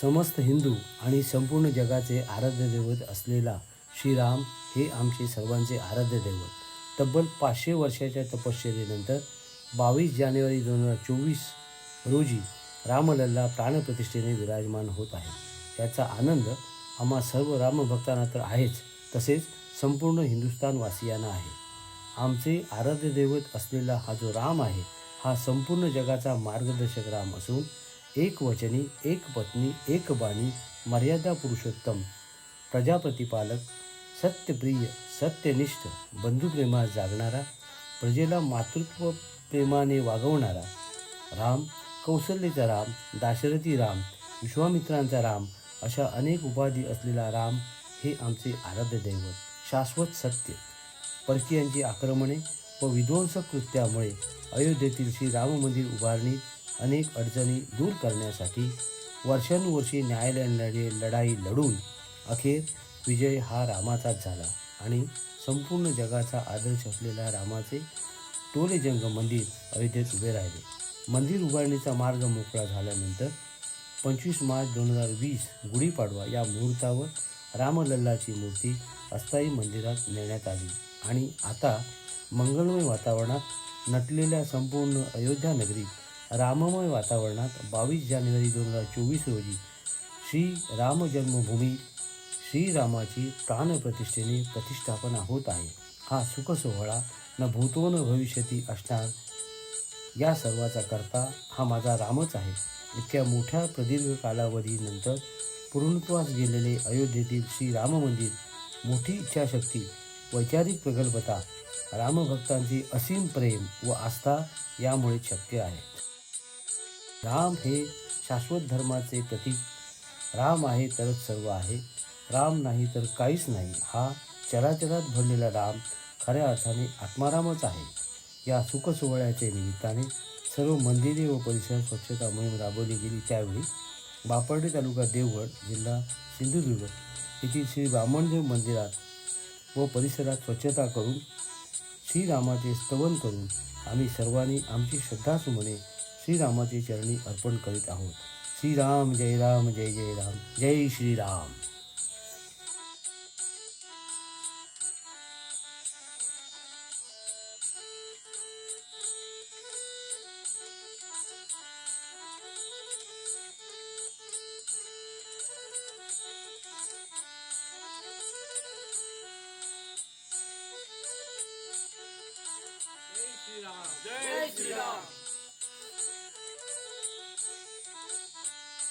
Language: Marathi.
समस्त हिंदू आणि संपूर्ण जगाचे आराध्य दैवत असलेला श्रीराम हे आमचे सर्वांचे आराध्य दैवत. तब्बल पाचशे वर्षाच्या तपश्चर्येनंतर बावीस जानेवारी दोन हजार चोवीस रोजी रामलल्ला प्राणप्रतिष्ठेने विराजमान होत आहे. याचा आनंद आम्हा सर्व रामभक्तांना तर आहेच तसेच संपूर्ण हिंदुस्थानवासियांना आहे. आमचे आराध्य दैवत असलेला हा जो राम आहे हा संपूर्ण जगाचा मार्गदर्शक राम असून एक वचनी एक पत्नी एक बाणी मर्यादा पुरुषोत्तम प्रजाप्रतिपालक सत्यप्रिय सत्यनिष्ठ बंधुप्रेमा जागणारा प्रजेला मातृत्व प्रेमाने वागवणारा राम कौशल्याचा राम दाशरथी राम विश्वामित्रांचा राम अशा अनेक उपाधी असलेला राम हे आमचे आराध्य दैवत शाश्वत सत्य. परकीयांची आक्रमणे व विध्वंसक कृत्यामुळे अयोध्येतील श्री राम मंदिर उभारणीत अनेक अडचणी दूर करण्यासाठी वर्षानुवर्षे न्यायालयाने लढाई लढून अखेर विजय हा रामाचाच झाला आणि संपूर्ण जगाचा आदर्श असलेल्या रामाचे टोलेजंग मंदिर अयोध्येत उभे राहिले. मंदिर उभारणीचा मार्ग मोकळा झाल्यानंतर पंचवीस मार्च दोन हजार वीस गुढीपाडवा या मुहूर्तावर रामलल्लाची मूर्ती अस्थायी मंदिरात नेण्यात आली आणि आता मंगलमय वातावरणात नटलेल्या संपूर्ण अयोध्या नगरीत राममय वातावरणात बावीस जानेवारी दोन हजार चोवीस रोजी श्री राम जन्मभूमी श्रीरामाची प्राणप्रतिष्ठेने प्रतिष्ठापना होत आहे. हा सुखसोहळा न भूतो न भविष्यती असणार या सर्वाचा करता हा माझा रामच आहे. इतक्या मोठ्या प्रदीर्घ कालावधीनंतर पूर्णत्वास गेलेले अयोध्येतील श्रीराम मंदिर मोठी इच्छाशक्ती वैचारिक प्रगल्भता रामभक्तांची असीम प्रेम व आस्था यामुळे शक्य आहे. राम हे शाश्वत धर्माचे प्रतीक. राम आहे तरच सर्व आहे. राम नाही तर काहीच नाही. हा चराचरात भरलेला राम खऱ्या अर्थाने आत्मारामच आहे. या सुखसोहळ्याच्या निमित्ताने सर्व मंदिरे व परिसर स्वच्छता मोहीम राबवली गेली. त्यावेळी बापर्डे तालुका देवगड जिल्हा सिंधुदुर्ग येथील श्री ब्राह्मणदेव मंदिरात व परिसरात स्वच्छता करून श्रीरामाचे स्तवन करून आम्ही सर्वांनी आमची श्रद्धासुमने श्रीरामाचे चरणी अर्पण करीत आहोत. श्रीराम जय राम, जय जय राम जय श्रीराम. जय श्रीराम.